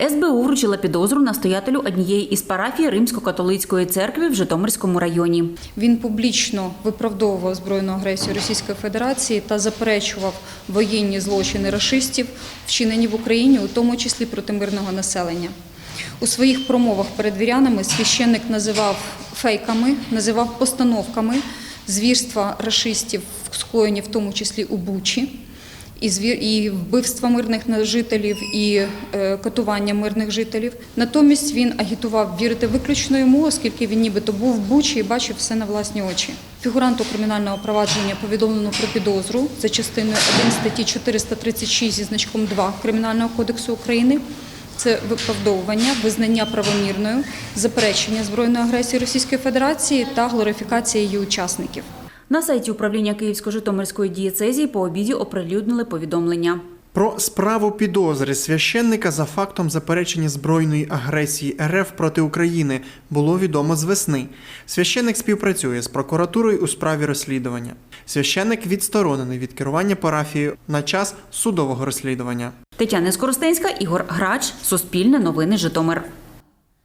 СБУ вручила підозру настоятелю однієї із парафій Римсько-католицької церкви в Житомирському районі. Він публічно виправдовував збройну агресію Російської Федерації та заперечував воєнні злочини рашистів, вчинені в Україні, у тому числі проти мирного населення. У своїх промовах перед вірянами священник називав фейками, називав постановками звірства рашистів, скоєні в тому числі у Бучі, і звір і вбивства мирних жителів, і е, катування мирних жителів. Натомість він агітував вірити виключно йому, оскільки він нібито був в Бучі і бачив все на власні очі. Фігуранту кримінального провадження повідомлено про підозру за частиною 1 статті 436 зі значком 2 Кримінального кодексу України. Це виправдовування, визнання правомірною, заперечення збройної агресії Російської Федерації та глорифікація її учасників. На сайті управління Київсько-Житомирської дієцезії по обіді оприлюднили повідомлення. Про справу підозри священника за фактом заперечення збройної агресії РФ проти України було відомо з весни. Священник співпрацює з прокуратурою у справі розслідування. Священник відсторонений від керування парафією на час судового розслідування. Тетяна Скоростенська, Ігор Грач, Суспільне новини Житомир.